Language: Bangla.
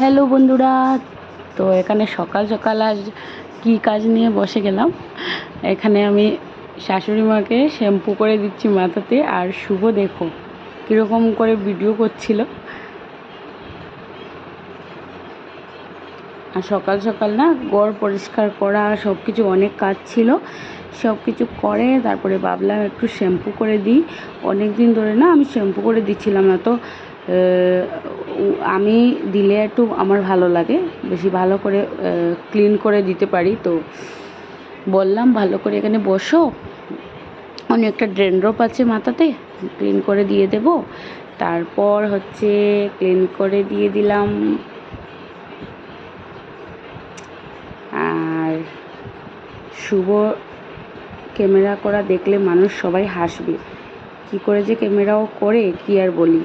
হ্যালো বন্ধুরা, তো এখানে সকাল সকাল আজ কি কাজ নিয়ে বসে গেলাম? এখানে আমি শাশুড়ি মাকে শ্যাম্পু করে দিচ্ছি মাথাতে, আর শুভ দেখো কীরকম করে ভিডিও করছিল। আর সকাল সকাল না গড় পরিষ্কার করা সব কিছু অনেক কাজ ছিল। সব কিছু করে তারপরে ভাবলাম একটু শ্যাম্পু করে দিই। অনেক দিন ধরে না আমি শ্যাম্পু করে দিচ্ছিলাম না, তো আমি দিলে একটু আমার ভালো লাগে, বেশি ভালো করে ক্লিন করে দিতে পারি। তো বললাম, ভালো করে এখানে বসো। অনেকটা ড্রেন্ড্রপ আছে মাথাতে ক্লিন করে দিয়ে দেব। তারপর হচ্ছে ক্লিন করে দিয়ে দিলাম। আর শুভ ক্যামেরা করা দেখলে মানুষ সবাই হাসবে। কি করে যে ক্যামেরাও করে, কি আর বলি।